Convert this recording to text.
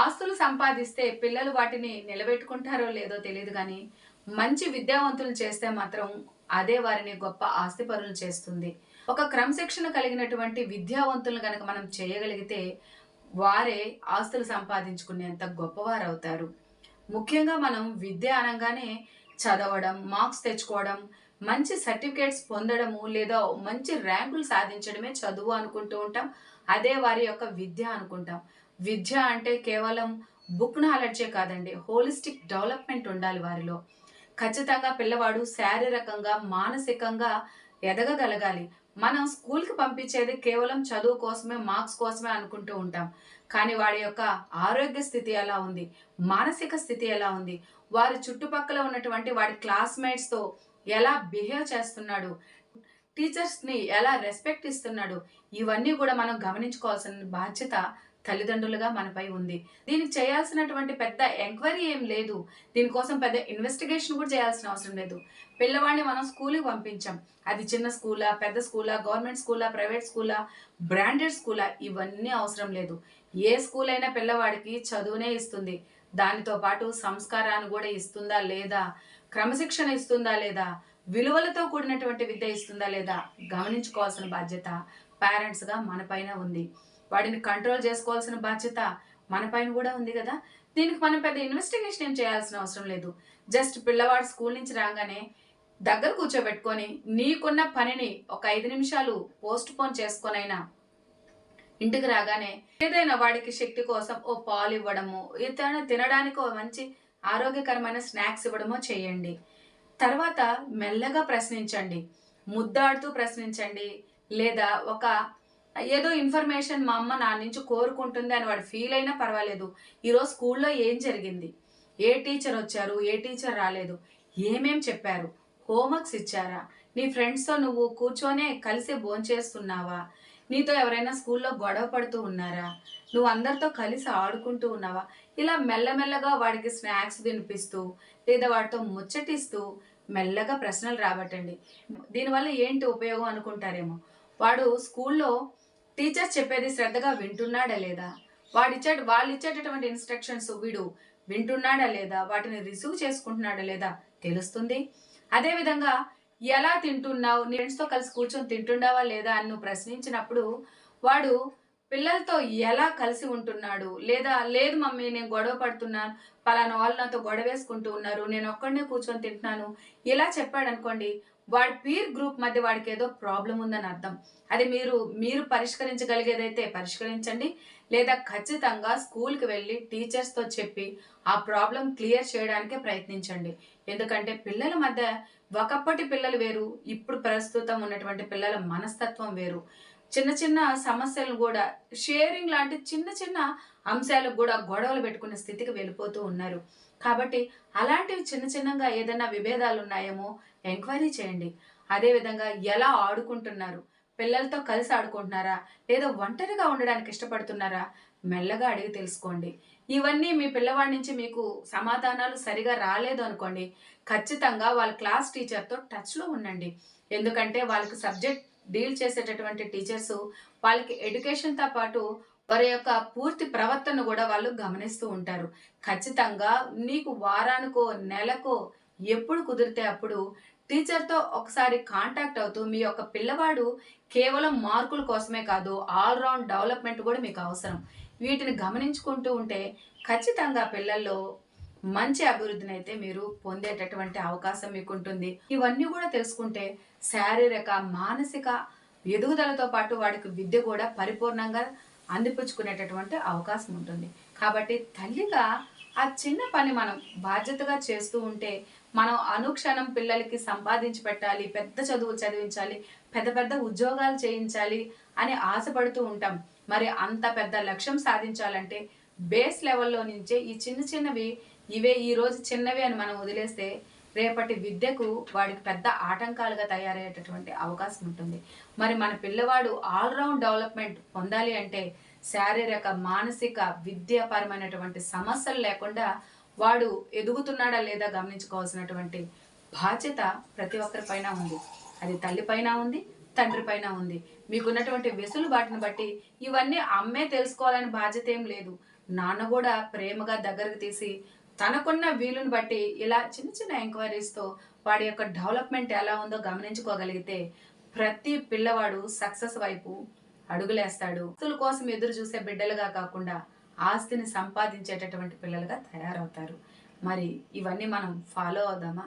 ఆస్తులు సంపాదిస్తే పిల్లలు వాటిని నిలబెట్టుకుంటారో లేదో తెలియదు కానీ మంచి విద్యావంతులు చేస్తే మాత్రం అదే వారిని గొప్ప ఆస్తిపరులు చేస్తుంది. ఒక క్రమశిక్షణ కలిగినటువంటి విద్యావంతులను కనుక మనం చేయగలిగితే వారే ఆస్తులు సంపాదించుకునేంత గొప్పవారు అవుతారు ముఖ్యంగా మనం విద్య అనగానే చదవడం మార్క్స్ తెచ్చుకోవడం మంచి సర్టిఫికేట్స్ పొందడము లేదా మంచి ర్యాంకులు సాధించడమే చదువు అనుకుంటూ ఉంటాం. అదే వారి యొక్క విద్య అనుకుంటాం. విద్య అంటే కేవలం బుక్ నాలెడ్జే కాదండి హోలిస్టిక్ డెవలప్మెంట్ ఉండాలి వారిలో. ఖచ్చితంగా పిల్లవాడు శారీరకంగా మానసికంగా ఎదగగలగాలి. మనం స్కూల్కి పంపించేది కేవలం చదువు కోసమే మార్క్స్ కోసమే అనుకుంటూ ఉంటాం. కానీ వాడి యొక్క ఆరోగ్య స్థితి ఎలా ఉంది? మానసిక స్థితి ఎలా ఉంది? వారి చుట్టుపక్కల ఉన్నటువంటి వాడి క్లాస్మేట్స్తో ఎలా బిహేవ్ చేస్తున్నాడు? టీచర్స్ని ఎలా రెస్పెక్ట్ ఇస్తున్నాడు? ఇవన్నీ కూడా మనం గమనించుకోవాల్సిన బాధ్యత తల్లిదండ్రులుగా మనపై ఉంది. దీనికి చేయాల్సినటువంటి పెద్ద ఎంక్వైరీ ఏం లేదు. దీనికోసం పెద్ద ఇన్వెస్టిగేషన్ కూడా చేయాల్సిన అవసరం లేదు. పిల్లవాడిని మనం స్కూల్కి పంపించాం. అది చిన్న స్కూలా పెద్ద స్కూలా గవర్నమెంట్ స్కూలా ప్రైవేట్ స్కూలా బ్రాండెడ్ స్కూలా ఇవన్నీ అవసరం లేదు. ఏ స్కూల్ అయినా పిల్లవాడికి చదువునే ఇస్తుంది. దానితో పాటు సంస్కారాన్ని కూడా ఇస్తుందా లేదా? క్రమశిక్షణ ఇస్తుందా లేదా? విలువలతో కూడినటువంటి విద్య ఇస్తుందా లేదా? గమనించుకోవాల్సిన బాధ్యత పేరెంట్స్గా మన పైన ఉంది. వాడిని కంట్రోల్ చేసుకోవాల్సిన బాధ్యత మన పైన కూడా ఉంది కదా? దీనికి మనం పెద్ద ఇన్వెస్టిగేషన్ ఏం చేయాల్సిన అవసరం లేదు. జస్ట్ పిల్లవాడు స్కూల్ నుంచి రాగానే దగ్గర కూర్చోబెట్టుకొని నీకున్న పనిని ఒక ఐదు నిమిషాలు పోస్ట్ పోన్ చేసుకొనైనా ఇంటికి రాగానే ఏదైనా వాడికి శక్తి కోసం ఓ పాలు ఇవ్వడము ఏదైనా తినడానికి ఓ మంచి ఆరోగ్యకరమైన స్నాక్స్ ఇవ్వడమో చేయండి. తర్వాత మెల్లగా ప్రశ్నించండి. ముద్దాడుతూ ప్రశ్నించండి. లేదా ఒక ఏదో ఇన్ఫర్మేషన్ మా అమ్మ నా నుంచి కోరుకుంటుంది అని వాడు ఫీల్ అయినా పర్వాలేదు. ఈరోజు స్కూల్లో ఏం జరిగింది? ఏ టీచర్ వచ్చారు? ఏ టీచర్ రాలేదు? ఏమేం చెప్పారు? హోంవర్క్స్ ఇచ్చారా? నీ ఫ్రెండ్స్తో నువ్వు కూర్చొనే కలిసి భోంచేస్తున్నావా నీతో ఎవరైనా స్కూల్లో గొడవ పడుతూ ఉన్నారా? నువ్వు అందరితో కలిసి ఆడుకుంటూ ఉన్నావా? ఇలా మెల్లమెల్లగా వాడికి స్నాక్స్ తినిపిస్తూ లేదా వాడితో ముచ్చటిస్తూ మెల్లగా ప్రశ్నలు రాబట్టండి. దీనివల్ల ఏంటి ఉపయోగం అనుకుంటారేమో? వాడు స్కూల్లో టీచర్స్ చెప్పేది శ్రద్ధగా వింటున్నాడా లేదా? వాడిచ్చే వాళ్ళు ఇచ్చేటటువంటి ఇన్స్ట్రక్షన్స్ వీడు వింటున్నాడా లేదా? వాటిని రిసీవ్ చేసుకుంటున్నాడా లేదా తెలుస్తుంది. అదేవిధంగా ఎలా తింటున్నావు? నీ ఫ్రెండ్స్తో కలిసి కూర్చొని తింటున్నావా లేదా అని నువ్వు ప్రశ్నించినప్పుడు వాడు పిల్లలతో ఎలా కలిసి ఉంటున్నాడు? లేదా లేదు మమ్మీ నేను గొడవ పడుతున్నాను. పలానా వాళ్ళు నాతో గొడవ వేసుకుంటూ ఉన్నారు. నేను ఒక్కడనే కూర్చొని తింటున్నాను. ఇలా చెప్పాడు అనుకోండి వాడి పీర్ గ్రూప్ మధ్య వాడికి ఏదో ప్రాబ్లం ఉందని అర్థం. అది మీరు మీరు పరిష్కరించగలిగేదైతే పరిష్కరించండి. లేదా ఖచ్చితంగా స్కూల్కి వెళ్ళి టీచర్స్తో చెప్పి ఆ ప్రాబ్లం క్లియర్ చేయడానికి ప్రయత్నించండి. ఎందుకంటే పిల్లల మధ్య ఒకప్పటి పిల్లలు వేరు ఇప్పుడు ప్రస్తుతం ఉన్నటువంటి పిల్లల మనస్తత్వం వేరు. చిన్న చిన్న సమస్యలు కూడా షేరింగ్ లాంటి చిన్న చిన్న అంశాలకు కూడా గొడవలు పెట్టుకునే స్థితికి వెళ్ళిపోతూ ఉన్నారు. కాబట్టి అలాంటివి చిన్న చిన్నగా ఏదైనా విభేదాలు ఉన్నాయేమో ఎంక్వైరీ చేయండి. అదేవిధంగా ఎలా ఆడుకుంటున్నారు? పిల్లలతో కలిసి ఆడుకుంటున్నారా? లేదా ఒంటరిగా ఉండడానికి ఇష్టపడుతున్నారా? మెల్లగా అడిగి తెలుసుకోండి. ఇవన్నీ మీ పిల్లవాడి నుంచి మీకు సమాధానాలు సరిగా రాలేదు అనుకోండి ఖచ్చితంగా వాళ్ళ క్లాస్ టీచర్తో టచ్లో ఉండండి. ఎందుకంటే వాళ్ళకి సబ్జెక్ట్ డీల్ చేసేటటువంటి టీచర్స్ వాళ్ళకి ఎడ్యుకేషన్తో పాటు వారి యొక్క పూర్తి ప్రవర్తన కూడా వాళ్ళు గమనిస్తూ ఉంటారు. ఖచ్చితంగా నీకు వారానికో నెలకో ఎప్పుడు కుదిరితే అప్పుడు టీచర్తో ఒకసారి కాంటాక్ట్ అవుతూ మీ యొక్క పిల్లవాడు కేవలం మార్కుల కోసమే కాదు ఆల్రౌండ్ డెవలప్మెంట్ కూడా మీకు అవసరం. వీటిని గమనించుకుంటూ ఉంటే ఖచ్చితంగా పిల్లల్లో మంచి అభివృద్ధిని అయితే మీరు పొందేటటువంటి అవకాశం మీకు ఉంటుంది ఇవన్నీ కూడా తెలుసుకుంటే శారీరక మానసిక ఎదుగుదలతో పాటు వాడికి విద్య కూడా పరిపూర్ణంగా అందిపుచ్చుకునేటటువంటి అవకాశం ఉంటుంది. కాబట్టి తల్లిగా ఆ చిన్న పని మనం బాధ్యతగా చేస్తూ ఉంటే మనం అనుక్షణం పిల్లలకి సంపాదించి పెట్టాలి పెద్ద చదువులు చదివించాలి పెద్ద పెద్ద ఉద్యోగాలు చేయించాలి అని ఆశపడుతూ ఉంటాం. మరి అంత పెద్ద లక్ష్యం సాధించాలంటే బేస్ లెవెల్లో నుంచే ఈ చిన్న చిన్నవి ఇవే ఈ రోజు చిన్నవి అని మనం వదిలేస్తే రేపటి విద్యకు వాడికి పెద్ద ఆటంకాలుగా తయారయ్యేటటువంటి అవకాశం ఉంటుంది. మరి మన పిల్లవాడు ఆల్రౌండ్ డెవలప్మెంట్ పొందాలి అంటే శారీరక మానసిక విద్యాపరమైనటువంటి సమస్యలు లేకుండా వాడు ఎదుగుతున్నాడా లేదా గమనించుకోవాల్సినటువంటి బాధ్యత ప్రతి ఒక్కరి పైన ఉంది. అది తల్లి పైన ఉంది తండ్రి పైన ఉంది. మీకున్నటువంటి వెసులుబాటుని బట్టి ఇవన్నీ అమ్మే తెలుసుకోవాలని బాధ్యత ఏం లేదు. నాన్న కూడా ప్రేమగా దగ్గరకు తీసి తనకున్న వీలుని బట్టి ఇలా చిన్న చిన్న ఎంక్వైరీస్తో వాడి యొక్క డెవలప్మెంట్ ఎలా ఉందో గమనించుకోగలిగితే ప్రతి పిల్లవాడు సక్సెస్ వైపు అడుగులేస్తాడు. ఆస్తుల కోసం ఎదురు చూసే బిడ్డలుగా కాకుండా ఆస్తిని సంపాదించేటటువంటి పిల్లలుగా తయారవుతారు. మరి ఇవన్నీ మనం ఫాలో అవుదామా?